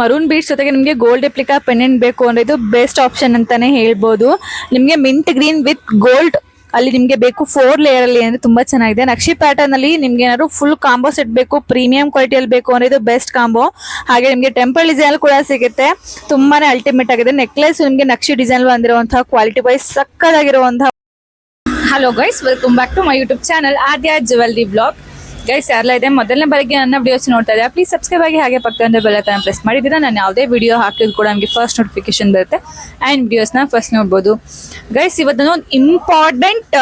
Maroon beach ಜೊತೆಗೆ ನಿಮಗೆ gold ಎಪ್ಲಿಕಾ pendant ಬೇಕು ಅಂದ್ರೆ ಇದು ಬೆಸ್ಟ್ ಆಪ್ಷನ್ ಅಂತಾನೆ ಹೇಳ್ಬೋದು. ನಿಮಗೆ ಮಿಂಟ್ ಗ್ರೀನ್ ವಿತ್ ಗೋಲ್ಡ್ ಅಲ್ಲಿ ನಿಮಗೆ ಬೇಕು ಫೋರ್ ಲೇಯರ್ ಅಲ್ಲಿ ಅಂದ್ರೆ ತುಂಬಾ ಚೆನ್ನಾಗಿದೆ. ನಕ್ಷಿ ಪ್ಯಾಟರ್ನ್ ಅಲ್ಲಿ ನಿಮ್ಗೆ ಏನಾದ್ರು ಫುಲ್ ಕಾಂಬೋ ಸೆಟ್ ಬೇಕು ಪ್ರೀಮಿಯಂ ಕ್ವಾಲಿಟಿಯಲ್ಲಿ ಬೇಕು ಅಂದ್ರೆ ಇದು ಬೆಸ್ಟ್ ಕಾಂಬೋ ಹಾಗೆ ನಿಮಗೆ ಟೆಂಪಲ್ ಡಿಸೈನ್ ಕೂಡ ಸಿಗುತ್ತೆ. ತುಂಬಾನೇ ಅಲ್ಟಿಮೇಟ್ ಆಗಿದೆ. ನೆಕ್ಲೆಸ್ ನಿಮಗೆ ನಕ್ಷಿ ಡಿಸೈನ್ ಬಂದಿರುವಂತಹ quality wise ಸಕ್ಕದಾಗಿರುವಂತಹ hello guys welcome back to my YouTube channel Aadya jewellery blog guys ಯಾರೆಲ್ಲ ಇದೆ, ಮೊದಲನೇ ಬಾರಿಗೆ ನನ್ನ ವಿಡಿಯೋಸ್ ನೋಡ್ತಾ ಇದ್ದಾರೆ ಪ್ಲೀಸ್ ಸಬ್ಸ್ಕ್ರೈಬ್ ಆಗಿ ಹಾಗೆ ಪಕ್ಕದ ಬೆಲ್ ನಾನು ಪ್ರೆಸ್ ಮಾಡಿದ್ದೀರಾ. ನಾನು ಯಾವುದೇ ವಿಡಿಯೋ ಹಾಕಿದ್ರು ಕೂಡ ನಮಗೆ ಫಸ್ಟ್ ನೋಟಿಫಿಕೇಶನ್ ಬರುತ್ತೆ. ಆ್ಯಂಡ್ ವಿಡಿಯೋಸ್ನ ಫಸ್ಟ್ ನೋಡ್ಬೋದು. ಗೈಸ್ ಇವತ್ತು ಒಂದು ಇಂಪಾರ್ಟೆಂಟ್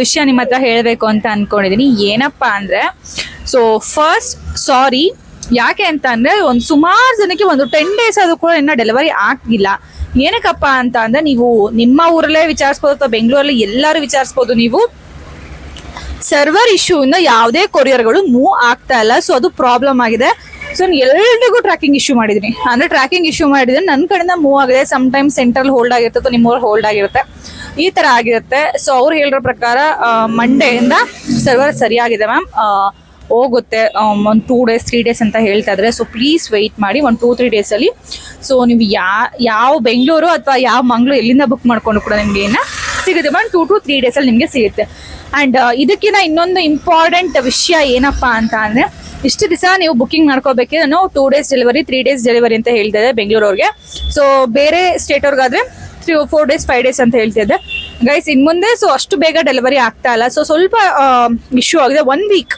ವಿಷಯ ನಿಮ್ಮ ಹತ್ರ ಹೇಳಬೇಕು ಅಂತ ಅಂದ್ಕೊಂಡಿದ್ದೀನಿ ಏನಪ್ಪ ಅಂದರೆ ಸೊ ಫಸ್ಟ್ ಸಾರಿ ಯಾಕೆ ಅಂತ ಅಂದರೆ, ಒಂದು ಸುಮಾರು ಜನಕ್ಕೆ ಒಂದು ಟೆನ್ ಡೇಸ್ ಅದು ಕೂಡ ಇನ್ನೂ ಡೆಲಿವರಿ ಆಗಿಲ್ಲ ಏನಕ್ಕಪ್ಪ ಅಂತ ಅಂದರೆ, ನೀವು ನಿಮ್ಮ ಊರಲ್ಲೇ ವಿಚಾರಿಸ್ಬೋದು ಅಥವಾ ಬೆಂಗಳೂರಲ್ಲಿ ಎಲ್ಲರೂ ವಿಚಾರಿಸ್ಬೋದು ನೀವು. ಸರ್ವರ್ ಇಶ್ಯೂ ಇಂದ ಯಾವುದೇ ಕೊರಿಯರ್ಗಳು ಮೂವ್ ಆಗ್ತಾ ಇಲ್ಲ. ಸೊ ಅದು ಪ್ರಾಬ್ಲಮ್ ಆಗಿದೆ. ಸೊ ನಾನು ಎಲ್ರಿಗೂ ಟ್ರ್ಯಾಕಿಂಗ್ ಇಶ್ಯೂ ಮಾಡಿದೀನಿ ಅಂದ್ರೆ ಟ್ರ್ಯಾಕಿಂಗ್ ಇಶ್ಯೂ ಮಾಡಿದ್ರೆ ನನ್ನ ಕಡೆಯಿಂದ ಮೂವ್ ಆಗಿದೆ ಸಮ್ ಟೈಮ್ ಸೆಂಟ್ರಲ್ ಹೋಲ್ಡ್ ಆಗಿರುತ್ತೆ ಅಥವಾ ನಿಮ್ಮವ್ರು ಹೋಲ್ಡ್ ಆಗಿರುತ್ತೆ. ಈ ತರ ಆಗಿರುತ್ತೆ. ಸೊ ಅವ್ರು ಹೇಳಿರೋ ಪ್ರಕಾರ ಮಂಡೆಯಿಂದ ಸರ್ವರ್ ಸರಿಯಾಗಿದೆ ಮ್ಯಾಮ್ ಹೋಗುತ್ತೆ. ಒಂದು ಟೂ ಡೇಸ್ ತ್ರೀ ಡೇಸ್ ಅಂತ ಹೇಳ್ತಾ ಇದ್ರೆ. ಸೊ ಪ್ಲೀಸ್ ವೆಯ್ಟ್ ಮಾಡಿ. ಒಂದು ಟೂ ತ್ರೀ ಡೇಸಲ್ಲಿ ಸೊ ನೀವು ಯಾ, ಯಾವ ಬೆಂಗಳೂರು ಅಥವಾ ಯಾವ ಮಂಗಳೂರು ಎಲ್ಲಿಂದ ಬುಕ್ ಮಾಡಿಕೊಂಡು ಕೂಡ ನಿಮಗೆ ಸಿಗುತ್ತೆ. ಒನ್ ಟೂ ಟು ತ್ರೀ ಡೇಸಲ್ಲಿ ನಿಮಗೆ ಸಿಗುತ್ತೆ. ಅಂಡ್ ಇದಕ್ಕಿಂತ ಇನ್ನೊಂದು ಇಂಪಾರ್ಟೆಂಟ್ ವಿಷಯ ಏನಪ್ಪ ಅಂತ ಅಂದ್ರೆ ಇಷ್ಟು ದಿವಸ ನೀವು ಬುಕಿಂಗ್ ಮಾಡ್ಕೋಬೇಕಿದ್ರೆ ನಾವು two days delivery three days delivery ಅಂತ ಹೇಳ್ತಾ ಇದ್ದೆ ಬೆಂಗಳೂರವ್ರಿಗೆ. ಸೊ ಬೇರೆ state ಅವ್ರಿಗಾದ್ರೆ three four days five days ಅಂತ ಹೇಳ್ತಿದ್ದೆ ಗೈಸ್ ಇನ್ ಮುಂದೆ ಸೊ ಅಷ್ಟು ಬೇಗ ಡೆಲಿವರಿ ಆಗ್ತಾ ಇಲ್ಲ. ಸೊ ಸ್ವಲ್ಪ ಇಶ್ಯೂ ಆಗಿದೆ. ಒನ್ ವೀಕ್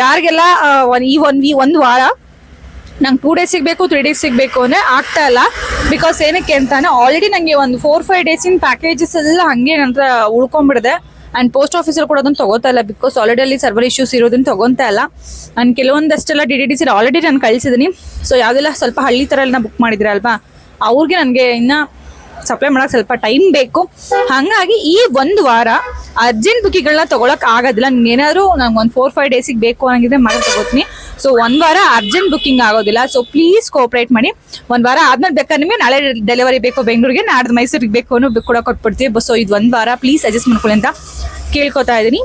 ಯಾರಿಗೆಲ್ಲ ಆ, ಈ ಒನ್ ವೀ ಒಂದು ವಾರ ನಂಗೆ ಟೂ ಡೇಸ್ ಸಿಗಬೇಕು ತ್ರೀ ಡೇಸ್ ಸಿಗಬೇಕು ಅಂದರೆ ಆಗ್ತಾ ಇಲ್ಲ. ಬಿಕಾಸ್ ಏನಕ್ಕೆ ಅಂತಾನೆ ಆಲ್ರೆಡಿ ನನಗೆ ಒಂದು ಫೋರ್ ಫೈವ್ ಡೇಸಿನ ಪ್ಯಾಕೇಜಸ್ ಎಲ್ಲ ಹಂಗೆ ನಂತರ ಉಳ್ಕೊಂಡ್ಬಿಡಿದೆ. ಆ್ಯಂಡ್ ಪೋಸ್ಟ್ ಆಫೀಸಲ್ಲಿ ಕೂಡ ಅದನ್ನು ತೊಗೋತಾ ಇಲ್ಲ ಬಿಕಾಸ್ ಆಲ್ರೆಡಿ ಅಲ್ಲಿ ಸರ್ವರ್ ಇಶ್ಯೂಸ್ ಇರೋದನ್ನು ತೊಗೊತಾ ಇಲ್ಲ. And ಕೆಲವೊಂದಷ್ಟೆಲ್ಲ D D D C already ನಾನು ಕಳಿಸಿದ್ದೀನಿ ಸೊ ಯಾವುದೆಲ್ಲ ಸ್ವಲ್ಪ ಹಳ್ಳಿ ಥರ ಎಲ್ಲ ಬುಕ್ ಮಾಡಿದ್ರೆ ಅವ್ರಿಗೆ ನನಗೆ ಇನ್ನು ಸಪ್ಲೈ ಮಾಡೋಕೆ ಸ್ವಲ್ಪ ಟೈಮ್ ಬೇಕು. ಹಾಗಾಗಿ ಈ ಒಂದು ವಾರ ಅರ್ಜೆಂಟ್ ಬುಕ್ಕಿಗಳನ್ನ ತಗೊಳಕ್ ಆಗೋದಿಲ್ಲ. ನಿಮ್ಗೆ ಏನಾದ್ರು ನಂಗೆ ಒಂದು ಫೋರ್ ಫೈವ್ ಡೇಸಿಗೆ ಬೇಕು ಅನ್ನಂಗಿದ್ರೆ ಮಾಡಿ ತಗೋತೀನಿ. ಸೊ ಒಂದು ವಾರ ಅರ್ಜೆಂಟ್ ಬುಕ್ಕಿಂಗ್ ಆಗೋದಿಲ್ಲ. ಸೊ ಪ್ಲೀಸ್ ಕೋಆಪರೇಟ್ ಮಾಡಿ. ಒಂದು ವಾರ ಆದ್ಮೇಲೆ ಬೇಕಾ ನಿಮಗೆ ನಾಳೆ ಡೆಲಿವರಿ ಬೇಕು, ಬೆಂಗಳೂರಿಗೆ, ನಾಡ್ದು ಮೈಸೂರಿಗೆ ಬೇಕು ಅನ್ನೋ ಕೂಡ ಕೊಟ್ಬಿಡ್ತೀವಿ. ಸೊ ಇದು ಒಂದು ವಾರ ಪ್ಲೀಸ್ ಅಡ್ಜಸ್ಟ್ ಮಾಡ್ಕೊಳ್ಳಿ ಅಂತ ಕೇಳ್ಕೊತಾ ಇದ್ದೀನಿ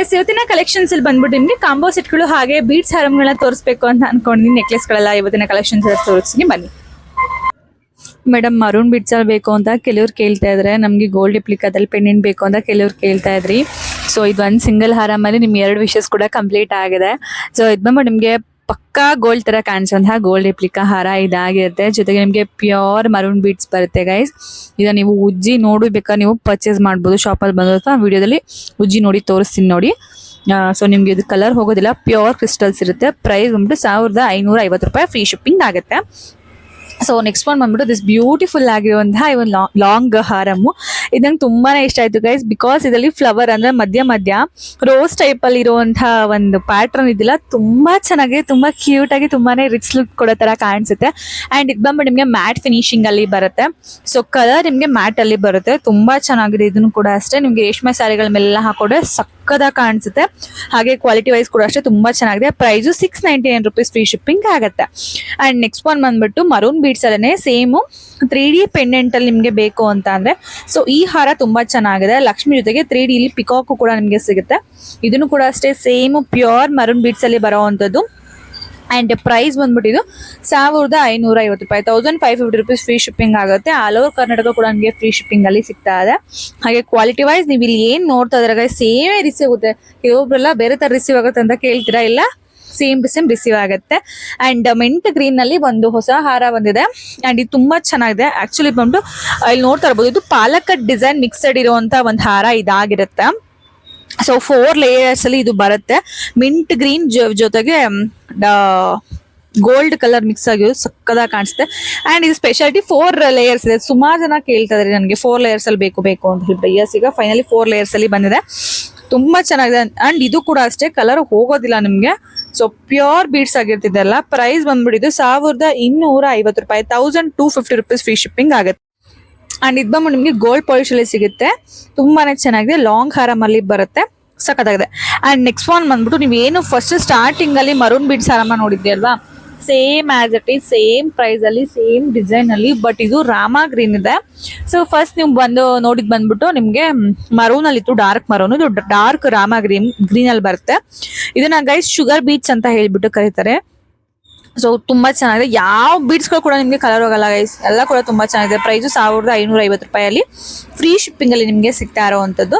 ಎಸ್ ಇವತ್ತಿನ ಕಲೆಕ್ಷನ್ಸ್ ಅಲ್ಲಿ ಬಂದ್ಬಿಟ್ಟು ನಿಮಗೆ ಕಾಂಬೋ ಸೆಟ್ಗಳು ಹಾಗೆ ಬೀಟ್ಸ್ ಹಾರಮ್ಗಳನ್ನ ತೋರಿಸ್ಬೇಕು ಅಂತ ಅನ್ಕೊಂಡಿದ್ದೀನಿ ನೆಕ್ಲೆಸ್ಗಳೆಲ್ಲ ಇವತ್ತಿನ ಕಲೆಕ್ಷನ್ಸ್ ತೋರಿಸ್ತೀನಿ. ಬನ್ನಿ. ಮೇಡಮ್, ಮರೂನ್ ಬಿಡ್ಸಲ್ ಬೇಕು ಅಂತ ಕೆಲವ್ರು ಕೇಳ್ತಾ ಇದ್ರೆ. ನಮಗೆ ಗೋಲ್ಡ್ ರಿಪ್ಲಿಕಾದಲ್ಲಿ ಪೆಂಡೆಂಟ್ ಬೇಕು ಅಂತ ಕೆಲವ್ರು ಕೇಳ್ತಾ ಇದ್ರಿ. ಸೊ ಇದು ಒಂದು ಸಿಂಗಲ್ ಹಾರಮಲ್ಲಿ ನಿಮ್ಗೆ ಎರಡು ವಿಷಸ್ ಕೂಡ ಕಂಪ್ಲೀಟ್ ಆಗಿದೆ. ಸೊ ಇದು ಬಂದ್ಬಿಟ್ಟು ನಿಮಗೆ ಪಕ್ಕಾ ಗೋಲ್ಡ್ ತರ ಕಾಣಿಸುವಂತಹ ಗೋಲ್ಡ್ ರಿಪ್ಲಿಕಾ ಹಾರ ಇದಾಗಿರುತ್ತೆ. ಜೊತೆಗೆ ನಿಮಗೆ ಪ್ಯೂರ್ ಮರೂನ್ ಬೀಡ್ಸ್ ಬರುತ್ತೆ ಗೈಸ್ ಇದನ್ನ ನೀವು ಉಜ್ಜಿ ನೋಡಿ ಬೇಕಾದ್ರೆ ನೀವು ಪರ್ಚೇಸ್ ಮಾಡ್ಬೋದು. ಶಾಪಲ್ಲಿ ಬಂದು ಅಥವಾ ವಿಡಿಯೋದಲ್ಲಿ ಉಜ್ಜಿ ನೋಡಿ, ತೋರಿಸ್ತೀನಿ ನೋಡಿ. ಸೊ ನಿಮ್ಗೆ ಇದು ಕಲರ್ ಹೋಗೋದಿಲ್ಲ. ಪ್ಯೂರ್ ಕ್ರಿಸ್ಟಲ್ಸ್ ಇರುತ್ತೆ. ಪ್ರೈಸ್ ಬಂದ್ಬಿಟ್ಟು ಸಾವಿರದ ಐನೂರ ಐವತ್ತು ರೂಪಾಯಿ ಫ್ರೀ ಶಿಪ್ಪಿಂಗ್ ಆಗುತ್ತೆ. ಸೊ ನೆಕ್ಸ್ಟ್ ಒನ್ ಬಂದ್ಬಿಟ್ಟು ದಿಸ್ ಬ್ಯೂಟಿಫುಲ್ ಆಗಿರುವಂತಹ ಈ ಒಂದು ಲಾಂಗ್ ಹಾರಮ್ಮು ಇದು ನಂಗೆ ತುಂಬಾನೇ ಇಷ್ಟ ಆಯ್ತು ಗೈಸ್ ಬಿಕಾಸ್ ಇದರಲ್ಲಿ ಫ್ಲವರ್ ಅಂದ್ರೆ ಮಧ್ಯ ಮಧ್ಯ ರೋಸ್ ಟೈಪ್ ಅಲ್ಲಿ ಇರುವಂತಹ ಒಂದು ಪ್ಯಾಟರ್ನ್ ಇದಿಲ್ಲ ತುಂಬಾ ಚೆನ್ನಾಗಿ, ತುಂಬಾ ಕ್ಯೂಟ್ ಆಗಿ, ತುಂಬಾನೇ ರಿಚ್ ಲುಕ್ ಕೊಡೋ ತರ ಕಾಣಿಸುತ್ತೆ. ಅಂಡ್ ಇದು ಬಂದ್ಬಿಟ್ಟು ನಿಮಗೆ ಮ್ಯಾಟ್ ಫಿನಿಶಿಂಗ್ ಅಲ್ಲಿ ಬರುತ್ತೆ. ಸೊ ಕಲರ್ ನಿಮಗೆ ಮ್ಯಾಟ್ ಅಲ್ಲಿ ಬರುತ್ತೆ. ತುಂಬಾ ಚೆನ್ನಾಗಿದೆ ಇದನ್ನು ಕೂಡ ಅಷ್ಟೇ. ನಿಮಗೆ ರೇಷ್ಮೆ ಸ್ಯಾರಿಗಳ ಮೇಲೆಲ್ಲ ಹಾಕೊಂಡ್ರೆ ಸಕ್ಕದ ಕಾಣಿಸುತ್ತೆ. ಹಾಗೆ ಕ್ವಾಲಿಟಿ ವೈಸ್ ಕೂಡ ಅಷ್ಟೇ, ತುಂಬಾ ಚೆನ್ನಾಗಿದೆ. Price six ninety nine rupees free shipping ಆಗುತ್ತೆ. ಅಂಡ್ ನೆಕ್ಸ್ಟ್ ಒನ್ ಬಂದ್ಬಿಟ್ಟು ಮರೂನ್ ಬೀಡ್ಸ್ ಅಲ್ಲೇ ಸೇಮು ತ್ರೀ ಡಿ ಪೆಂಡೆಂಟ್ ಅಲ್ಲಿ ನಿಮಗೆ ಬೇಕು ಅಂತ ಅಂದ್ರೆ ಸೊ ಈ ಹಾರ ತುಂಬಾ ಚೆನ್ನಾಗಿದೆ. ಲಕ್ಷ್ಮಿ ಜೊತೆಗೆ ತ್ರೀ ಡಿ ಇಲ್ಲಿ ಪಿಕಾಕು ಕೂಡ ನಿಮಗೆ ಸಿಗುತ್ತೆ. ಇದನ್ನು ಕೂಡ ಅಷ್ಟೇ ಸೇಮ್ ಪ್ಯೂರ್ ಮರೂನ್ ಬೀಟ್ಸ್ ಅಲ್ಲಿ ಬರೋವಂಥದ್ದು ಅಂಡ್ ಪ್ರೈಸ್ ಬಂದ್ಬಿಟ್ಟಿದ್ದು ಸಾವಿರದ ಐನೂರ ಐವತ್ತು ರೂಪಾಯಿ. Thousand five fifty rupees free shipping ಆಗುತ್ತೆ. ಆಲ್ ಓವರ್ ಕರ್ನಾಟಕ ಕೂಡ ನಿಮಗೆ ಫ್ರೀ ಶಿಪ್ಪಿಂಗ್ ಅಲ್ಲಿ ಸಿಗ್ತಾ ಇದೆ. ಹಾಗೆ ಕ್ವಾಲಿಟಿ ವೈಸ್ ನೀವು ಇಲ್ಲಿ ಏನು ನೋಡ್ತಾ ಇದ್ರಾಗ ಸೇಮೇ ರಿಸೀವ್ ಆಗುತ್ತೆ. ಕೆಲವೊಬ್ಬರೆಲ್ಲ ಬೇರೆ ತರ ರಿಸೀವ್ ಆಗುತ್ತೆ ಅಂತ ಕೇಳ್ತೀರಾ ಇಲ್ಲ? ಸೇಮ್ ಟು ಸೇಮ್ ರಿಸೀವ್ ಆಗುತ್ತೆ ಅಂಡ್ ಮೆಂಟ್ ಗ್ರೀನ್ನಲ್ಲಿ ಒಂದು ಹೊಸ ಹಾರ ಬಂದಿದೆ. ಅಂಡ್ ಇದು ತುಂಬಾ ಚೆನ್ನಾಗಿದೆ. ಆಕ್ಚುಲಿ ಬಂದು ಇಲ್ಲಿ ನೋಡ್ತಾ ಇರ್ಬೋದು, ಇದು ಪಾಲಕ ಡಿಸೈನ್ ಮಿಕ್ಸಡ್ ಇರುವಂತ ಒಂದು ಹಾರ ಇದಾಗಿರುತ್ತೆ. ಸೊ ಫೋರ್ ಲೇಯರ್ಸ್ ಅಲ್ಲಿ ಇದು ಬರುತ್ತೆ. ಮಿಂಟ್ ಗ್ರೀನ್ ಜೊತೆಗೆ ಗೋಲ್ಡ್ ಕಲರ್ ಮಿಕ್ಸ್ ಆಗಿರೋದು ಸಕ್ಕದಾಗ ಕಾಣಿಸುತ್ತೆ. ಅಂಡ್ ಇದು ಸ್ಪೆಷಾಲಿಟಿ ಫೋರ್ ಲೇಯರ್ಸ್ ಇದೆ. ಸುಮಾರು ಜನ ಕೇಳ್ತಾ ನನಗೆ ಫೋರ್ ಲೇಯರ್ಸ್ ಅಲ್ಲಿ ಬೇಕು ಬೇಕು ಅಂತ ಹೇಳ್ಬಿಟ್ಟು. ಎಸ್ ಈಗ ಫೈನಲಿ ಫೋರ್ ಲೇಯರ್ಸ್ ಅಲ್ಲಿ ಬಂದಿದೆ. ತುಂಬಾ ಚೆನ್ನಾಗಿದೆ. ಅಂಡ್ ಇದು ಕೂಡ ಅಷ್ಟೇ ಕಲರ್ ಹೋಗೋದಿಲ್ಲ ನಿಮ್ಗೆ. ಸೊ ಪ್ಯೂರ್ ಬೀಡ್ಸ್ ಆಗಿರ್ತಿದೆಲ್ಲ ಪ್ರೈಸ್ ಬಂದ್ಬಿಟ್ಟಿದ್ದು ಸಾವಿರದ ಇನ್ನೂರ ಐವತ್ತು ರೂಪಾಯಿ thousand two fifty rupees free shipping ಆಗುತ್ತೆ. ಅಂಡ್ ಇದು ಬಂದ್ಬಿಟ್ಟು ನಿಮಗೆ ಗೋಲ್ಡ್ ಪಾಲಿಶ್ ಅಲ್ಲಿ ಸಿಗುತ್ತೆ. ತುಂಬಾನೇ ಚೆನ್ನಾಗಿದೆ ಲಾಂಗ್ ಹಾರಮ್ ಅಲ್ಲಿ ಬರುತ್ತೆ, ಸಖತ್ತಾಗಿದೆ. ಅಂಡ್ ನೆಕ್ಸ್ಟ್ ಒನ್ ಬಂದ್ಬಿಟ್ಟು ನೀವು ಏನು ಫಸ್ಟ್ ಸ್ಟಾರ್ಟಿಂಗ್ ಅಲ್ಲಿ ಮರೂನ್ ಬೀಡ್ಸ್ ಹಾರಮ್ಮ ನೋಡಿದ್ದೆ ಅಲ್ವಾ? Same as it is same price ಅಲ್ಲಿ ಸೇಮ್ ಡಿಸೈನ್ ಅಲ್ಲಿ ಬಟ್ ಇದು ರಾಮ ಗ್ರೀನ್ ಇದೆ. ಸೊ ಫಸ್ಟ್ ನೀವು ಬಂದು ನೋಡಿದ್ ಬಂದ್ಬಿಟ್ಟು ನಿಮ್ಗೆ ಮರೂನ್ ಅಲ್ಲಿ ಇತ್ತು ಡಾರ್ಕ್ ಮರೂನ್ ಇದು ಡಾರ್ಕ್ ರಾಮ ಗ್ರೀನ್ ಗ್ರೀನ್ ಅಲ್ಲಿ ಬರುತ್ತೆ. ಇದನ್ನ ಗೈಸ್ ಶುಗರ್ ಬೀಚ್ ಅಂತ ಹೇಳ್ಬಿಟ್ಟು ಕರೀತಾರೆ. ಸೊ ತುಂಬಾ ಚೆನ್ನಾಗಿದೆ. ಯಾವ ಬೀಡ್ಸ್ಗಳು ಗಳು ಕೂಡ ನಿಮಗೆ ಕಲರ್ ಹೋಗಲ್ಲ ಗೈಸ್ ಎಲ್ಲ ಕೂಡ ತುಂಬಾ ಚೆನ್ನಾಗಿದೆ. ಪ್ರೈಸು ಸಾವಿರದ ಐನೂರ ಐವತ್ತು ರೂಪಾಯಲ್ಲಿ. ಫ್ರೀ ಶಿಪ್ಪಿಂಗ್ ಅಲ್ಲಿ ನಿಮಗೆ ಸಿಗ್ತಾ ಇರೋವಂಥದ್ದು.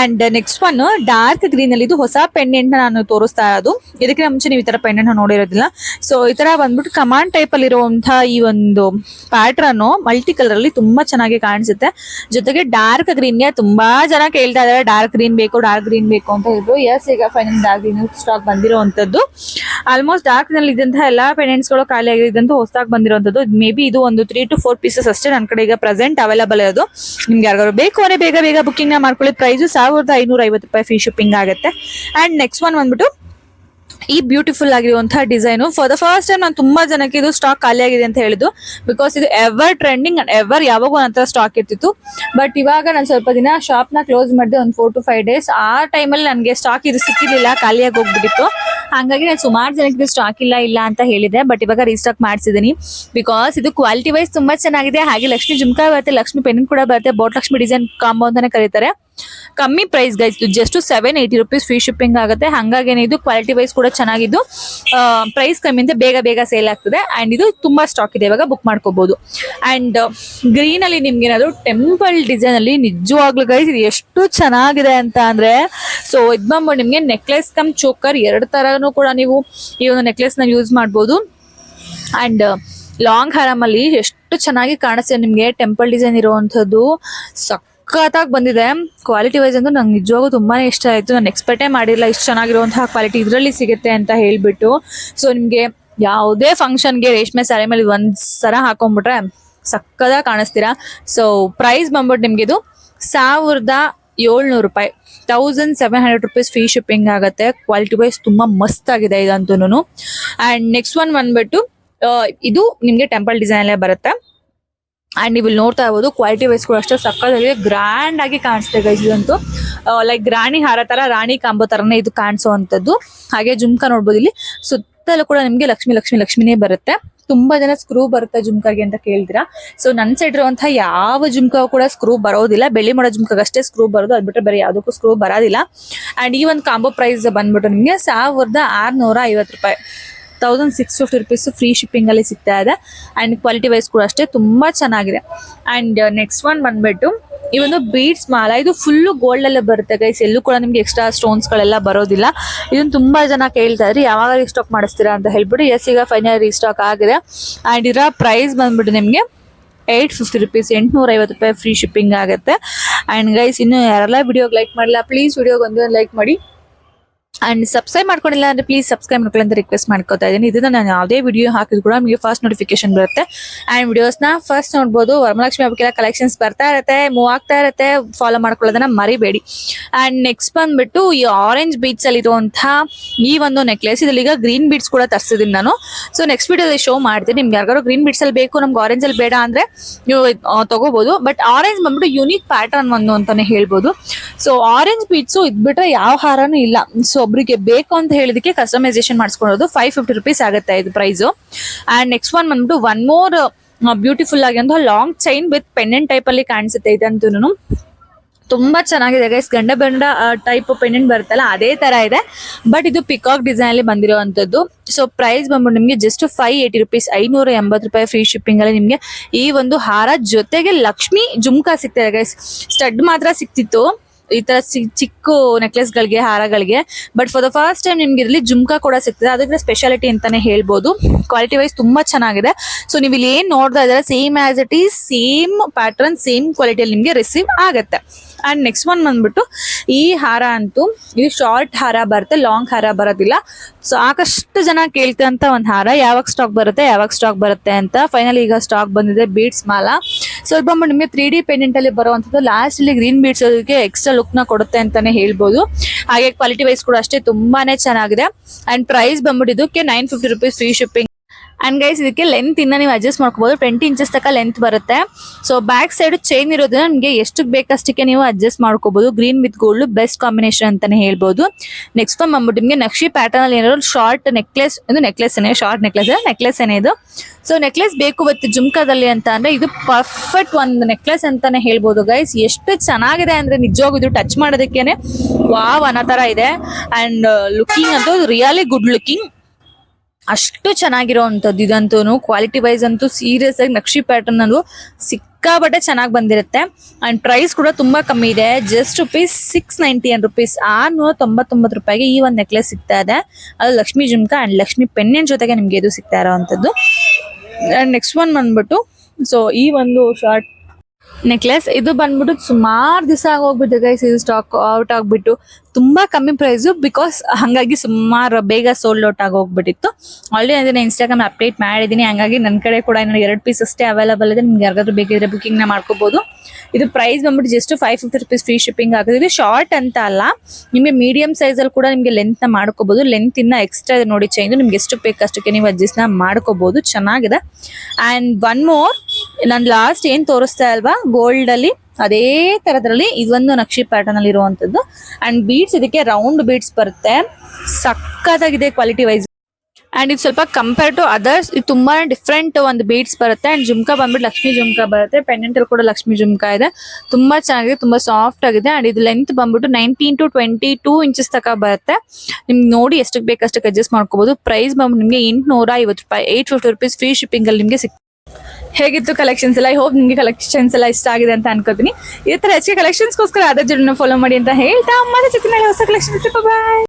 And next one dark green ಅಲ್ಲಿ ಇದು ಹೊಸ ಪೆಂಡೆಂಟ್ ನಾನು ತೋರಿಸ್ತಾ ಇರೋದು. ಇದಕ್ಕೆ ಮುಂಚೆ ನೀವು ಈ ತರ ಪೆಂಡೆಂಟ್ ನೋಡಿರೋದಿಲ್ಲ. ಸೊ ಈ ತರ ಬಂದ್ಬಿಟ್ಟು ಕಮಾಂಡ್ ಟೈಪ್ ಅಲ್ಲಿ ಇರುವಂತಹ ಈ ಒಂದು ಪ್ಯಾಟ್ರನ್ ಮಲ್ಟಿ ಕಲರ್ ಅಲ್ಲಿ ತುಂಬಾ ಚೆನ್ನಾಗಿ ಕಾಣಿಸುತ್ತೆ. ಜೊತೆಗೆ ಡಾರ್ಕ್ ಗ್ರೀನ್ಗೆ ತುಂಬಾ ಜನ ಕೇಳ್ತಾ ಇದಾರೆ ಡಾರ್ಕ್ ಗ್ರೀನ್ ಬೇಕು ಡಾರ್ಕ್ ಗ್ರೀನ್ ಬೇಕು ಅಂತ ಹೇಳಿದ್ರು. ಎಸ್ ಈಗ ಫೈನಲ್ ಡಾರ್ಕ್ ಗ್ರೀನ್ ಸ್ಟಾಕ್ ಬಂದಿರುವಂತದ್ದು ಆಲ್ಮೋಸ್ಟ್ ಡಾರ್ಕ್ನಲ್ಲಿ ಇದ್ದಂತಹ ಎಲ್ಲಾ ಪೆಂಡೆಂಟ್ಸ್ಗಳು ಖಾಲಿ ಆಗಿದ್ದಂತ ಹೊಸದಾಗಿ ಬಂದಿರುವಂತದ್ದು ಮೇ ಬಿ ಇದು ಒಂದು ತ್ರೀ ಟು ಫೋರ್ ಪೀಸಸ್ ಅಷ್ಟೇ ನನ್ನ ಕಡೆ ಈಗ ಪ್ರೆಸೆಂಟ್ ಅವೈಲಬಲ್ ಇರೋದು. ನಿಮ್ಗೆ ಯಾರು ಬೇಕು ಅಂದ್ರೆ ಬೇಗ ಬೇಗ ಬುಕ್ಕಿಂಗ್ನ ಮಾಡ್ಕೊಳ್ಳಿ. ಪ್ರೈಸ್ ಸಾವಿರದ ಐನೂರ ಐವತ್ತು ರೂಪಾಯಿ ಫ್ರೀ ಶಿಪ್ಪಿಂಗ್ ಆಗುತ್ತೆ. ಅಂಡ್ ನೆಕ್ಸ್ಟ್ ಒನ್ ಬಂದ್ಬಿಟ್ಟು ಈ ಬ್ಯೂಟಿಫುಲ್ ಆಗಿರುವಂತಹ design for the first time ನಾನು ತುಂಬಾ ಜನಕ್ಕೆ ಇದು ಸ್ಟಾಕ್ ಖಾಲಿ ಆಗಿದೆ ಅಂತ ಹೇಳಿದ್ದು. ಬಿಕಾಸ್ ಇದು ಎವರ್ ಟ್ರೆಂಡಿಂಗ್ ಅಂಡ್ ಎವರ್ ಯಾವಾಗೂ ನಂತರ ಸ್ಟಾಕ್ ಇರ್ತಿತ್ತು. ಬಟ್ ಇವಾಗ ನಾನು ಸ್ವಲ್ಪ ದಿನ ಶಾಪ್ನ ಕ್ಲೋಸ್ ಮಾಡಿದೆ ಒಂದು ಫೋರ್ ಟು ಫೈವ್ ಡೇಸ್ ಆ ಟೈಮಲ್ಲಿ ನನಗೆ ಸ್ಟಾಕ್ ಇದು ಸಿಕ್ಕಿರ್ಲಿಲ್ಲ ಖಾಲಿಯಾಗಿ ಹೋಗ್ಬಿಟ್ಟಿತ್ತು. ಹಾಗಾಗಿ ನಾನು ಸುಮಾರು ಜನಕ್ಕೆ ಇದು ಸ್ಟಾಕ್ ಇಲ್ಲ ಇಲ್ಲ ಅಂತ ಹೇಳಿದೆ. ಬಟ್ ಇವಾಗ ರೀಸ್ಟಾಕ್ ಮಾಡಿಸಿದ್ದೀನಿ. ಬಿಕಾಸ್ ಇದು ಕ್ವಾಲಿಟಿ ವೈಸ್ ತುಂಬಾ ಚೆನ್ನಾಗಿದೆ. ಹಾಗೆ ಲಕ್ಷ್ಮಿ ಜುಮ್ಕಾ ಬರುತ್ತೆ, ಲಕ್ಷ್ಮಿ ಪೆನ್ ಕೂಡ ಬರುತ್ತೆ. ಬೋಟ್ ಲಕ್ಷ್ಮಿ ಡಿಸೈನ್ ಕಾಂಬೋ ಅಂತಾನೆ ಕರೀತಾರೆ. ಕಮ್ಮಿ ಪ್ರೈಸ್ ಗೈಸ್ ಇದು just seven eighty rupees free shipping ಆಗುತ್ತೆ. ಹಂಗಾಗಿ ಇದು ಕ್ವಾಲಿಟಿ ವೈಸ್ ಕೂಡ ಚೆನ್ನಾಗಿದ್ದು ಪ್ರೈಸ್ ಕಮ್ಮಿ ಅಂದರೆ ಬೇಗ ಬೇಗ ಸೇಲ್ ಆಗ್ತದೆ. ಆ್ಯಂಡ್ ಇದು ತುಂಬ ಸ್ಟಾಕ್ ಇದೆ, ಇವಾಗ ಬುಕ್ ಮಾಡ್ಕೋಬಹುದು ಆ್ಯಂಡ್ ಗ್ರೀನಲ್ಲಿ ನಿಮ್ಗೆ ಏನಾದರೂ ಟೆಂಪಲ್ ಡಿಸೈನಲ್ಲಿ ನಿಜವಾಗ್ಲೂ ಗೈಸ್ ಇದು ಎಷ್ಟು ಚೆನ್ನಾಗಿದೆ ಅಂತ ಅಂದರೆ ಸೊ ಇದು ನಿಮಗೆ ನೆಕ್ಲೆಸ್ ಕಮ್ ಚೋಕರ್ ಎರಡು ಥರನೂ ಕೂಡ ನೀವು ಈ ಒಂದು ನೆಕ್ಲೆಸ್ನ ಯೂಸ್ ಮಾಡ್ಬೋದು. ಆ್ಯಂಡ್ ಲಾಂಗ್ ಹಾರಮಲ್ಲಿ ಎಷ್ಟು ಚೆನ್ನಾಗಿ ಕಾಣಿಸ್ತಿದೆ ನಿಮಗೆ ಟೆಂಪಲ್ ಡಿಸೈನ್ ಇರುವಂತದ್ದು ಸಖತ್ತಾಗಿ ಬಂದಿದೆ. ಕ್ವಾಲಿಟಿ ವೈಸ್ ಅಂದ್ರೆ ನಂಗೆ ನಿಜವಾಗೂ ತುಂಬಾನೇ ಇಷ್ಟ ಆಯ್ತು. ನಾನು ಎಕ್ಸ್ಪೆಕ್ಟೇ ಮಾಡಿಲ್ಲ ಇಷ್ಟು ಚೆನ್ನಾಗಿರುವಂತಹ ಕ್ವಾಲಿಟಿ ಇದರಲ್ಲಿ ಸಿಗುತ್ತೆ ಅಂತ ಹೇಳ್ಬಿಟ್ಟು. ಸೊ ನಿಮ್ಗೆ ಯಾವುದೇ ಫಂಕ್ಷನ್ಗೆ ರೇಷ್ಮೆ ಸ್ಯಾರಿ ಮೇಲೆ ಒಂದ್ ಸರ ಹಾಕೊಂಡ್ಬಿಟ್ರೆ ಸಕ್ಕದಾಗ ಕಾಣಿಸ್ತೀರಾ? ಸೊ ಪ್ರೈಸ್ ಬಂದ್ಬಿಟ್ಟು ನಿಮ್ಗೆ ಇದು ಸಾವಿರದ ಏಳ್ನೂರು ರೂಪಾಯಿ. Thousand seven hundred rupees free shipping ಆಗುತ್ತೆ. ಕ್ವಾಲಿಟಿ ವೈಸ್ ತುಂಬಾ ಮಸ್ತ್ ಆಗಿದೆ ಇದಂತೂ ಅಂಡ್ ನೆಕ್ಸ್ಟ್ ಒನ್ ಬಂದ್ಬಿಟ್ಟು ಇದು ನಿಮಗೆ ಟೆಂಪಲ್ ಡಿಸೈನ್ ಅಲ್ಲೇ ಬರುತ್ತೆ. ಅಂಡ್ ನೀವು ಇಲ್ಲಿ ನೋಡ್ತಾ ಇರ್ಬೋದು ಕ್ವಾಲಿಟಿ ವೈಸ್ ಕೂಡ ಅಷ್ಟೇ ಸಕ್ಕದಲ್ಲಿ ಗ್ರ್ಯಾಂಡ್ ಆಗಿ ಕಾಣಿಸುತ್ತೆ ಗೈಸ್ ಇದಂತೂ. ಲೈಕ್ ರಾಣಿ ಹಾರ ತರ, ರಾಣಿ ಕಾಂಬೋ ತರನೇ ಇದು ಕಾಣಿಸುವಂಥದ್ದು. ಹಾಗೆ ಜುಮ್ಕಾ ನೋಡ್ಬೋದು ಇಲ್ಲಿ. ಸುತ್ತಲೂ ಕೂಡ ನಿಮಗೆ ಲಕ್ಷ್ಮಿ ಲಕ್ಷ್ಮಿ, ಲಕ್ಷ್ಮಿನೇ ಬರುತ್ತೆ. ತುಂಬಾ ಜನ ಸ್ಕ್ರೂ ಬರುತ್ತೆ ಜುಮ್ಕಾಗೆ ಅಂತ ಕೇಳ್ತೀರಾ? ಸೊ ನನ್ನ ಸೈಡ್ ಇರುವಂತಹ ಯಾವ ಜುಮ್ಕಾ ಕೂಡ ಸ್ಕ್ರೂ ಬರೋದಿಲ್ಲ. ಬೆಳ್ಳಿ ಮಾಡೋ ಜುಮ್ಕಾಗ ಅಷ್ಟೇ ಸ್ಕ್ರೂ ಬರೋದು. ಅದ್ ಬಿಟ್ಟರೆ ಬೇರೆ ಯಾವುದಕ್ಕೂ ಸ್ಕ್ರೂ ಬರೋದಿಲ್ಲ. ಅಂಡ್ ಈ ಒಂದು ಕಾಂಬೋ ಪ್ರೈಸ್ ಬಂದ್ಬಿಟ್ಟು ನಿಮಗೆ ಸಾವಿರದ ಆರ್ನೂರ ಐವತ್ತು ರೂಪಾಯಿ. Thousand six fifty rupees free shipping ಅಲ್ಲಿ ಸಿಗ್ತಾ ಇದೆ. ಅಂಡ್ ಕ್ವಾಲಿಟಿ ವೈಸ್ ಕೂಡ ಅಷ್ಟೇ, ತುಂಬಾ ಚೆನ್ನಾಗಿದೆ. ಅಂಡ್ ನೆಕ್ಸ್ಟ್ ಒನ್ ಬಂದ್ಬಿಟ್ಟು, ಈ ಒಂದು ಬೀಡ್ಸ್ ಮಾಲ, ಇದು ಫುಲ್ಲು ಗೋಲ್ಡ್ ಅಲ್ಲೇ ಬರುತ್ತೆ ಗೈಸ್ ಎಲ್ಲೂ ಕೂಡ ನಿಮ್ಗೆ ಎಕ್ಸ್ಟ್ರಾ ಸ್ಟೋನ್ಸ್ ಗಳೆಲ್ಲ ಬರೋದಿಲ್ಲ. ಇದನ್ನು ತುಂಬಾ ಜನ ಕೇಳ್ತಾ ಇದ್ರಿ ಯಾವಾಗ ರೀಸ್ಟಾಕ್ ಮಾಡಿಸ್ತೀರಾ ಅಂತ ಹೇಳ್ಬಿಟ್ಟು ಎಸ್ ಈಗ ಫೈನಲ್ ರೀಸ್ಟಾಕ್ ಆಗಿದೆ. ಅಂಡ್ ಇದರ ಪ್ರೈಸ್ ಬಂದ್ಬಿಟ್ಟು ನಿಮಗೆ ಏಯ್ಟ್ ಫಿಫ್ಟಿ ರುಪೀಸ್ ಎಂಟ್ನೂರ ಐವತ್ತು ರೂಪಾಯಿ ಫ್ರೀ ಶಿಪ್ಪಿಂಗ್ ಆಗುತ್ತೆ. ಅಂಡ್ ಗೈಸ್ ಇನ್ನು ಯಾರೆಲ್ಲ ವಿಡಿಯೋಗೆ ಲೈಕ್ ಮಾಡಿಲ್ಲ ಪ್ಲೀಸ್ ವಿಡಿಯೋಗೆ ಒಂದು ಲೈಕ್ ಮಾಡಿ. ಅಂಡ್ ಸಬ್ಸ್ಕ್ರೈಬ್ ಮಾಡ್ಕೊಂಡಿಲ್ಲ ಅಂದ್ರೆ ಪ್ಲೀಸ್ ಸಬ್ಸ್ಕ್ರೈಬ್ ಮಾಡ್ಕೊಳ್ಳಿ ಅಂತ ರಿಕ್ವೆಸ್ಟ್ ಮಾಡ್ಕೊತಾ ಇದ್ದೀನಿ. ಇದನ್ನ ನಾನು ಯಾವುದೇ ವಿಡಿಯೋ ಹಾಕಿದ್ರು ಕೂಡ ನಿಮಗೆ ಫಸ್ಟ್ ನೋಟಿಫಿಕೇಶನ್ ಬರುತ್ತೆ. ಅಂಡ್ ವಿಡಿಯೋಸ್ನ ಫಸ್ಟ್ ನೋಡ್ಬೋದು. ವರಮಲಕ್ಷ್ಮಿ ಹಬ್ಬಕ್ಕೆಲ್ಲ ಕಲೆಕ್ಷನ್ಸ್ ಬರ್ತಾ ಇರುತ್ತೆ ಮೂವ್ ಆಗ್ತಾ ಇರುತ್ತೆ. ಫಾಲೋ ಮಾಡ್ಕೊಳ್ಳೋದನ್ನ ಮರಿಬೇಡಿ. ಅಂಡ್ ನೆಕ್ಸ್ಟ್ ಬಂದ್ಬಿಟ್ಟು ಈ ಆರೆಂಜ್ ಬೀಚ್ ಅಲ್ಲಿ ಇರುವಂತಹ ಈ ಒಂದು ನೆಕ್ಲೆಸ್ ಇದರಲ್ಲಿ ಈಗ ಗ್ರೀನ್ ಬೀಡ್ಸ್ ಕೂಡ ತರಿಸಿದ್ದೀನಿ ನಾನು. ಸೊ ನೆಕ್ಸ್ಟ್ ವಿಡಿಯೋದಲ್ಲಿ ಶೋ ಮಾಡ್ತೀನಿ. ನಿಮ್ಗೆ ಯಾರಿಗಾರು ಗ್ರೀನ್ ಬೀಡ್ಸ್ ಅಲ್ಲಿ ಬೇಕು, ನಮ್ಗೆ ಆರೆಂಜ್ ಅಲ್ಲಿ ಬೇಡ ಅಂದ್ರೆ ನೀವು ತಗೋಬಹುದು ಬಟ್ ಆರೆಂಜ್ ಬಂದ್ಬಿಟ್ಟು ಯುನಿಕ್ ಪ್ಯಾಟರ್ನ್ ಒಂದು ಅಂತಾನೆ ಹೇಳ್ಬೋದು. ಸೊ ಆರೆಂಜ್ ಬೀಡ್ಸು ಇದ್ಬಿಟ್ರೆ ಯಾವ ಹಾರನೂ ಇಲ್ಲ. ಸೊ ಒಬ್ರಿಗೆ ಬೇಕು ಅಂತ ಹೇಳಿದಕ್ಕೆ ಕಸ್ಟಮೈಸೇಷನ್ ಮಾಡಿಸ್ಕೊಳ್ಳೋದು ಫೈವ್ ಫಿಫ್ಟಿ ರುಪೀಸ್ ಆಗುತ್ತೆ ಇದು ಪ್ರೈಸು ಅಂಡ್ ನೆಕ್ಸ್ಟ್ ಒನ್ ಬಂದ್ಬಿಟ್ಟು ಒನ್ ಮೋರ್ ಬ್ಯೂಟಿಫುಲ್ ಆಗಿರುವಂತಹ long chain with pendant type ಅಲ್ಲಿ ಕಾಣಿಸುತ್ತೆ ಇದಂತೂ ತುಂಬಾ ಚೆನ್ನಾಗಿದೆ ಗೈಸ್ ಗಂಡ ಬಂಡ ಟೈಪ್ ಪೆಂಡೆಂಟ್ ಬರುತ್ತಲ್ಲ, ಅದೇ ತರ ಇದೆ. ಬಟ್ ಇದು ಪಿಕಾಕ್ ಡಿಸೈನ್ ಅಲ್ಲಿ ಬಂದಿರುವಂತದ್ದು. ಸೊ ಪ್ರೈಸ್ ಬಂದ್ಬಿಟ್ಟು ನಿಮಗೆ ಜಸ್ಟ್ ಫೈವ್ ಏಯ್ಟಿ ರುಪೀಸ್ ಐನೂರ ಎಂಬತ್ತು ರೂಪಾಯಿ ಫ್ರೀ ಶಿಪ್ಪಿಂಗ್ ಅಲ್ಲಿ ನಿಮಗೆ ಈ ಒಂದು ಹಾರ ಜೊತೆಗೆ ಲಕ್ಷ್ಮಿ ಜುಮ್ಕಾ ಸಿಗ್ತದೆ ಗೈಸ್ ಸ್ಟಡ್ ಮಾತ್ರ ಸಿಕ್ತಿತ್ತು ಈ ತರ ಚಿಕ್ಕ ನೆಕ್ಲೆಸ್ ಗಳಿಗೆ, ಹಾರಗಳಿಗೆ. But for the first time ನಿಮ್ಗೆ ಇಲ್ಲಿ ಜುಮ್ಕಾ ಕೂಡ ಸಿಗ್ತದೆ. ಅದಕ್ಕೆ ಸ್ಪೆಷಾಲಿಟಿ ಅಂತಾನೆ ಹೇಳ್ಬೋದು. ಕ್ವಾಲಿಟಿ ವೈಸ್ ತುಂಬಾ ಚೆನ್ನಾಗಿದೆ. ಸೊ ನೀವು ಇಲ್ಲಿ ಏನ್ ನೋಡ್ತಾ ಇದ್ದಾರೆ same as it is same pattern same ಕ್ವಾಲಿಟಿಯಲ್ಲಿ ನಿಮ್ಗೆ ರಿಸೀವ್ ಆಗುತ್ತೆ. ಅಂಡ್ ನೆಕ್ಸ್ಟ್ ಒನ್ ಬಂದ್ಬಿಟ್ಟು, ಈ ಹಾರ ಅಂತೂ ಇದು ಶಾರ್ಟ್ ಹಾರ ಬರುತ್ತೆ ಲಾಂಗ್ ಹಾರ ಬರೋದಿಲ್ಲ. ಸೊ ಸಾಕಷ್ಟು ಜನ ಕೇಳ್ತಂತ ಒಂದು ಹಾರ, ಯಾವಾಗ ಸ್ಟಾಕ್ ಬರುತ್ತೆ, ಯಾವಾಗ ಸ್ಟಾಕ್ ಬರುತ್ತೆ ಅಂತ. ಫೈನಲ್ ಈಗ ಸ್ಟಾಕ್ ಬಂದಿದೆ ಬೀಡ್ಸ್ ಮಾಲ. ಸ್ವಲ್ಪ ನಿಮಗೆ ತ್ರೀ ಡಿ ಪೆಂಡೆಂಟ್ ಅಲ್ಲಿ ಬರುವಂತದ್ದು ಲಾಸ್ಟ್ ಅಲ್ಲಿ ಗ್ರೀನ್ ಬೀಡ್ಸ್ ಅದಕ್ಕೆ ಎಕ್ಸ್ಟ್ರಾ ಲುಕ್ನ ಕೊಡುತ್ತೆ ಅಂತಾನೆ ಹೇಳ್ಬೋದು. ಹಾಗೆ ಕ್ವಾಲಿಟಿ ವೈಸ್ ಕೂಡ ಅಷ್ಟೇ ತುಂಬಾನೇ ಚೆನ್ನಾಗಿದೆ. ಅಂಡ್ ಪ್ರೈಸ್ ಬಂದ್ಬಿಟ್ಟು ಇದಕ್ಕೆ nine fifty rupees free shipping and guys ಇದಕ್ಕೆ ಲೆಂತ್ ಇಂದ ನೀವು ಅಡ್ಜಸ್ಟ್ ಮಾಡ್ಕೋಬಹುದು ಟ್ವೆಂಟಿ ಇಂಚಸ್ ತನಕ ಲೆಂತ್ ಬರುತ್ತೆ. ಸೊ ಬ್ಯಾಕ್ ಸೈಡ್ ಚೈನ್ ಇರೋದ್ರಿಂದ ನಿಮಗೆ ಎಷ್ಟು ಬೇಕಷ್ಟಕ್ಕೆ ನೀವು ಅಡ್ಜಸ್ಟ್ ಮಾಡ್ಕೋಬಹುದು green with gold best combination ಅಂತಾನೆ ಹೇಳ್ಬೋದು. ನೆಕ್ಸ್ಟ್ ಒನ್ ಬಂದ್ಬಿಟ್ಟು ನಿಮಗೆ ನಕ್ಷಿ ಪ್ಯಾಟರ್ನ್ ಅಲ್ಲಿ ಏನಾದ್ರು ಶಾರ್ಟ್ ನೆಕ್ಲೆಸ್ ಒಂದು ನೆಕ್ಲೆಸ್ ಏನೇ ಶಾರ್ಟ್ ನೆಕ್ಲೆಸ್ ನೆಕ್ಲೆಸ್ ಏನೇ ಇದು. ಸೊ ನೆಕ್ಲೆಸ್ ಬೇಕು ಇವತ್ತು ಜುಮ್ಕಾದಲ್ಲಿ ಅಂತ ಅಂದ್ರೆ ಇದು ಪರ್ಫೆಕ್ಟ್ ಒಂದು ನೆಕ್ಲೆಸ್ ಅಂತಾನೆ ಹೇಳ್ಬೋದು ಗೈಸ್ ಎಷ್ಟು ಚೆನ್ನಾಗಿದೆ ಅಂದ್ರೆ ನಿಜವಾಗಿ ಇದು ಟಚ್ ಮಾಡೋದಕ್ಕೇನೆ. ವಾವ್ ಅನ್ನೋ ತರ ಇದೆ ಅಂಡ್ ಲುಕಿಂಗ್ ಅಂತೂ ರಿಯಲಿ ಗುಡ್ ಲುಕಿಂಗ್ ಅಷ್ಟು ಚೆನ್ನಾಗಿರೋ ಅಂಥದ್ದು ಇದಂತೂ ಕ್ವಾಲಿಟಿ ವೈಸ್ ಅಂತೂ ಸೀರಿಯಸ್ ಆಗಿ ನಕ್ಷಿ ಪ್ಯಾಟರ್ನ್ ಅದು ಸಿಕ್ಕಾಬಟ್ಟೆ ಚೆನ್ನಾಗಿ ಬಂದಿರುತ್ತೆ. ಅಂಡ್ ಪ್ರೈಸ್ ಕೂಡ ತುಂಬಾ ಕಮ್ಮಿ ಇದೆ. Just rupees six ninety and rupees ಆರ್ನೂರ ತೊಂಬತ್ತೊಂಬತ್ತು ರೂಪಾಯಿಗೆ ಈ ಒಂದು ನೆಕ್ಲೆಸ್ ಸಿಗ್ತಾ ಇದೆ. ಅದು ಲಕ್ಷ್ಮಿ ಜುಮ್ಕಾ ಅಂಡ್ ಲಕ್ಷ್ಮಿ ಪೆನ್ನಿನ ಜೊತೆಗೆ ನಿಮಗೆ ಇದು ಸಿಗ್ತಾ ಇರೋವಂಥದ್ದು. ಅಂಡ್ ನೆಕ್ಸ್ಟ್ ಒನ್ ಬಂದ್ಬಿಟ್ಟು ಸೊ ಈ ಒಂದು ಶಾರ್ಟ್ ನೆಕ್ಲೆಸ್ ಇದು ಬಂದ್ಬಿಟ್ಟು ಸುಮಾರು ದಿವಸ ಆಗೋಗ್ಬಿಟ್ಟು ಗೈಸ್ ಇದು ಸ್ಟಾಕ್ ಔಟ್ ಆಗಿಬಿಟ್ಟು. ತುಂಬಾ ಕಮ್ಮಿ ಪ್ರೈಸು ಬಿಕಾಸ್ ಹಂಗಾಗಿ ಸುಮಾರು ಬೇಗ ಸೋಲ್ಡ್ ಔಟ್ ಆಗೋಗ್ಬಿಟ್ಟಿತ್ತು. ಆಲ್ರೆಡಿ ಅದನ್ನ ಇನ್ಸ್ಟಾಗ್ರಾಮ್ ಅಪ್ಡೇಟ್ ಮಾಡಿದ್ದೀನಿ ಹಂಗಾಗಿ ನನ್ನ ಕಡೆ ಕೂಡ ಇನ್ನೂ ಎರಡು ಪೀಸ್ ಅಷ್ಟೇ ಅವೈಲಬಲ್ ಇದೆ. ನಿಮ್ಗೆ ಯಾರಿಗಾದ್ರೂ ಬೇಕಿದ್ರೆ ಬುಕಿಂಗ್ನ ಮಾಡ್ಕೋಬಹುದು ಇದು ಪ್ರೈಸ್ ಬಂದ್ಬಿಟ್ಟು just five fifty rupees free shipping ಆಗುತ್ತೆ. ಇದು ಶಾರ್ಟ್ ಅಂತ ಅಲ್ಲ. ನಿಮಗೆ ಮೀಡಿಯಂ ಸೈಜಲ್ಲಿ ಕೂಡ ನಿಮಗೆ ಲೆಂತ್ ಮಾಡ್ಕೋಬೋದು. ಇನ್ನ ಎಕ್ಸ್ಟ್ರಾ ನೋಡಿ ಚೈನ್ ನಿಮ್ಗೆ ಎಷ್ಟು ಬೇಕು ಅಷ್ಟಕ್ಕೆ ನೀವು ಅಡ್ಜಸ್ಟ್ನ ಮಾಡ್ಕೋಬೋದು. ಚೆನ್ನಾಗಿದೆ. ಅಂಡ್ ಒನ್ ಮೋರ್ ನಾನು ಲಾಸ್ಟ್ ಏನ್ ತೋರಿಸ್ತಾ ಅಲ್ವಾ ಗೋಲ್ಡ್ ಅಲ್ಲಿ, ಅದೇ ತರದ್ರಲ್ಲಿ ಇದೊಂದು ನಕ್ಷಿ ಪ್ಯಾಟರ್ನ್ ಅಲ್ಲಿ ಇರುವಂತದ್ದು. ಅಂಡ್ ಬೀಡ್ಸ್ ಇದಕ್ಕೆ ರೌಂಡ್ ಬೀಡ್ಸ್ ಬರುತ್ತೆ. ಸಕ್ಕತ್ತಾಗಿದೆ ಕ್ವಾಲಿಟಿ ವೈಸ್ ಅಂಡ್ ಇದು ಸ್ವಲ್ಪ ಕಂಪೇರ್ ಟು ಅದರ್ಸ್ ಇದು ತುಂಬಾ ಡಿಫ್ರೆಂಟ್ ಒಂದು ಬೀಟ್ಸ್ ಬರುತ್ತೆ. ಅಂಡ್ ಜುಮ್ಕಾ ಬಂದ್ಬಿಟ್ಟು ಲಕ್ಷ್ಮಿ ಜುಮ್ಕಾ ಬರುತ್ತೆ. ಪೆಂಡೆಂಟ್ ಕೂಡ ಲಕ್ಷ್ಮಿ ಜುಮ್ಕಾ ಇದೆ. ತುಂಬಾ ಚೆನ್ನಾಗಿದೆ, ತುಂಬಾ ಸಾಫ್ಟ್ ಆಗಿದೆ. ಅಂಡ್ ಇದು ಲೆಂತ್ ಬಂದ್ಬಿಟ್ಟು nineteen to twenty two inches ತನಕ ಬರುತ್ತೆ. ನಿಮ್ಗೆ ನೋಡಿ ಎಷ್ಟಕ್ಕೆ ಬೇಕಷ್ಟಕ್ಕೆ ಅಡ್ಜಸ್ಟ್ ಮಾಡ್ಕೋಬಹುದು ಪ್ರೈಸ್ ಬಂದ್ಬಿಟ್ಟು ನಿಮಗೆ ಎಂಟುನೂರ ಐವತ್ತು ರೂಪಾಯಿ eight fifty rupees free shipping ಅಲ್ಲಿ ನಿಮಗೆ ಸಿಕ್ ಹೇಗಿತ್ತು ಕಲೆಕ್ಷನ್ಸ್ ಎಲ್ಲ? ಐ ಹೋಪ್ ನಿಮಗೆ ಕಲೆಕ್ಷನ್ಸ್ ಎಲ್ಲ ಇಷ್ಟ ಆಗಿದೆ ಅಂತ ಅನ್ಕೋತೀನಿ. ಈ ತರ ಹೆಚ್ಚಿಗೆ ಕಲೆಕ್ಷನ್ಸ್ಗೋಸ್ಕರ ಜನ ಫಾಲೋ ಮಾಡಿ ಅಂತ ಹೇಳ್ತಾ, ಮತ್ತೆ ಸಿಗ್ತೀನಿ ಹೊಸ ಕಲೆಕ್ಷನ್ ಬಾಯ್